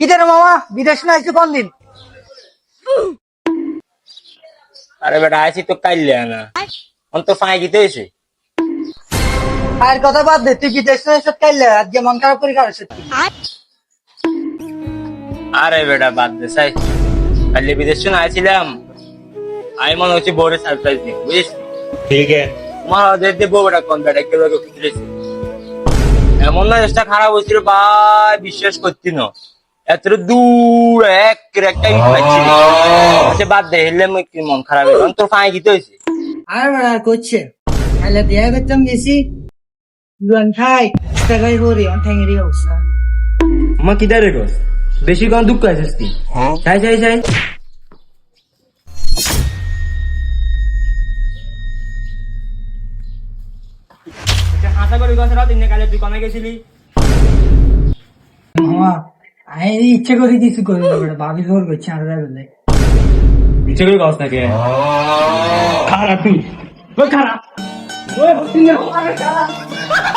কি জানো মামা বিদেশ না কোন দিন আরে বেটা আইছি তো কাইলে আর কথা বাদ দে তুই বিদেশ না এসব কাইলে আজকে মন খারাপ করে আরে বেটা বাদ দে সাই কাইলে বিদেশ না আইছিলাম। আমি মনে হচ্ছে বউরে সারপ্রাইজ দিই বুঝিস? ঠিক আছে। তোমার ওদের বউ বেটা কোন বেটা কেউ কেউ এমন না চেষ্টা খারাপ হয়েছিল ভাই বিশ্বাস করতি না। এত দূর এক একটা ইট পাচ্ছি। না। আচ্ছা বাদ দে হেললে কি মন খারাপ হয়ে গেল। তোর ফাঁই গিতে হয়েছে আর বেড়া করছে। তাহলে দেয়া করতাম গেছি। লুয়ান খাই টাকাই করি অন অবস্থা। মা রে গোস বেশি কোন দুঃখ আছে তুই চাই চাই চাই হাসা করি গেছে রাত ইনে কালে তুই কমে গেছিলি। মামা আমি ইচ্ছে করে কিছু করি না ভাবি জোর করছে আর বলে ইচ্ছে করে গছ থাকে খারাপ। তুই ওই খারাপ। ওই খারাপ।